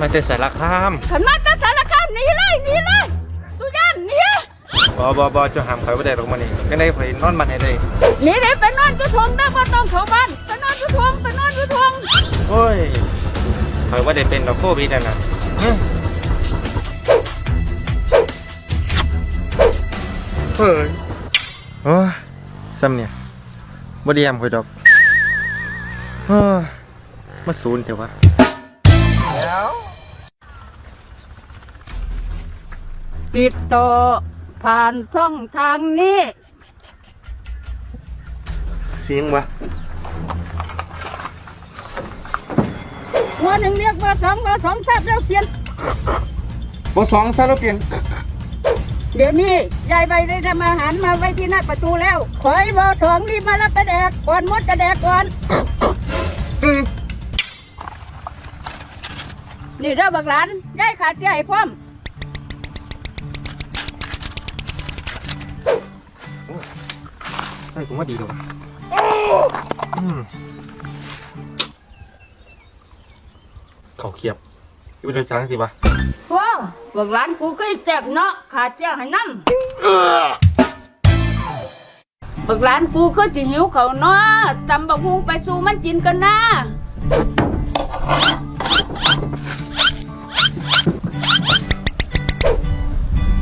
มาแต่สารคามขันมาจะสารคามหนีเลยหนีเลยตุยันหนีบอบอบอจะหามข่อยบ่ได้หรอกมื้อนี้ก็ได้ข่อยนอนมันให้ได้หนีเลยไปนอนจุทงได้บ่ต้องเข้าบ้านไปนอนจุทงไปนอนจุทงโอ้ยข่อยบ่ได้เป็นดอกโควิดนั่นน่ะอื้อเฮ้ยโอ้ยซ้ำเนี่ยบ่ได้ยามข่อยดอกเฮ้ยมาศูนย์เถอะวะ ติดต่อผ่านช่องทางนี้ เสียงวะว่าหนึ่งเรียกว่าสองว่าสองทราบแล้วเปลี่ยนบ่สองซะแล้วเปลี่ยนเดี๋ยวนี้ยายใบได้ทำอาหารมาไว้ที่หน้าประตูแล้ว ขอให้บอทองรีบมารับไปแดกก่อนมดจะแดกก่อน อือนี่เด้อบักหลานยายขาดใจให้พร้อม ช่ผมว่าดีเลยว่ะอืมเขาเขียบอยู่เป็นจังสิวะว้าวบักหลานกูก็แซ่บเนาะขาดใจให้นั่งบักหลานกูก็จะหิวเขาเนาะตำบักฮุงไปสู่มันกินกันนะ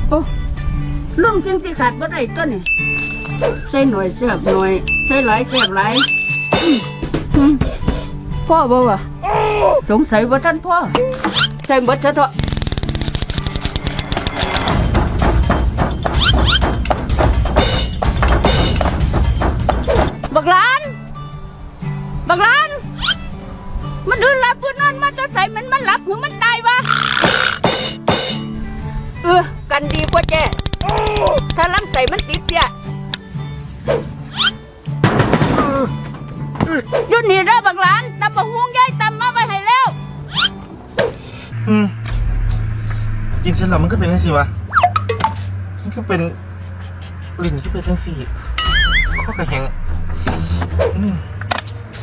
โอ้ลุงจริงที่ขาดบ่ได้ตัวนี่ ใส่หน่อยแซ่บหน่อยใส่หลายแซ่บหลายอืมอืมพ่อบ่วะสงสัยว่าท่านพ่อใส่หมดซะเถอะบักหลานบักหลาน มันดื้อหลับกูนอนมันจะใส่มันมันหลับหรือมันตายวะเออกันดีกว่าแจ้ถ้าลำใส่มันติดเสีย ยุดนี่เด้อบักหลานตำบักฮวงยายตำมาไว้ให้แล้วอืมกินเสร็จแล้วมันก็เป็นจังสิวะ มันก็เป็นลิ้นก็เป็นจังสิข้อกระแหงอืม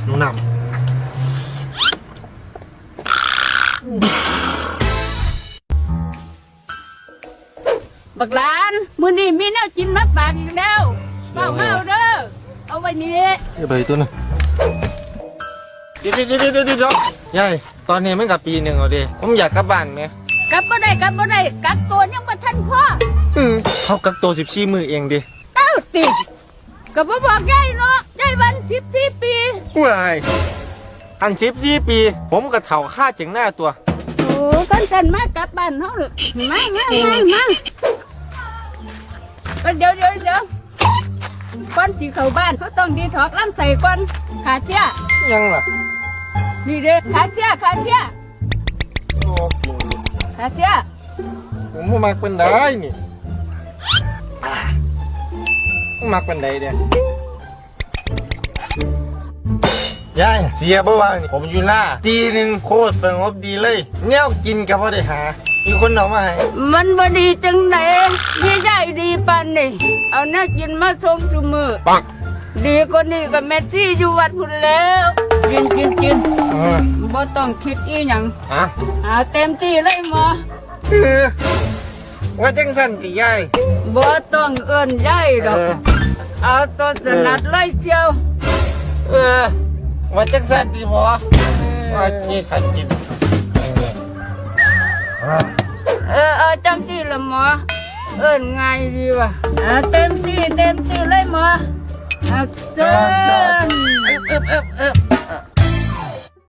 หนูนบักหลานมื้อนี้มีแนวกินมาฝากอีกแล้วเมาเมาเด้อเอาไว้นี่ำเดี๋ยวไปตัวหนึง เดี๋ยวเดี๋ยวเดี๋ยวเดี๋ยวเดี๋ยวยายตอนนี้มันกับปีหนึ่งแล้วดิผมอยากกลับบ้านไหมกลับบ่ได้กลับบ่ได้กักตัวยังบ่ทันพ่ออืมเขากักตัวสิบสี่มือเองดิเอ้าติก็บ่บอกยายเนาะยายวันสิบสี่ปีว้ายอันสิบสี่ปี ผมก็เถ่าค่าเจ๋งหน้าตัวโอ้กันกันมากลับบ้านเฮาเลยมามามามาเอ้ยเดี๋ยวเดี๋ยวเดี๋ยวก่อนสิเข้าบ้านเขาต้องดีถอกซ์ลำใส่ก่อนขาเสียยังล่ะ นี่เด้อขาเสียขาเสียโอ้ขาเสียผมบ่มักเป็นได้นี่บ่มักเป็นได้เด้ยายเสียบ่ว่านี่ผมอยู่หน้าตีหนึ่งโคตรสงบดีเลยแนวกินก็บ่ได้หามีคนเอามาให้มันบ่ดีจังไหนที่ยายดีปานนี่เอาแน่ากินมาส่งซุมือปักดีกว่านี้ก็แมสซี่อยู่วัดพุ่นแล้ว กินกินกินเออบ่ต้องคิดอีหยังฮะหาเต็มที่เลยหมอคือว่าจังสั่นติยายบ่ต้องเอิ้นยายดอก เออเอาตัวถนัดเลยเชียวเออว่าจังสั่นติบ่ว่าจีขันจิตเออเออเออจังที่ละหมอ เอิ้นง่ายดีว่ะเอาเต็มที่เต็มที่เลยหมอเอาเชิญเอ๊บเอ๊บเอ๊บ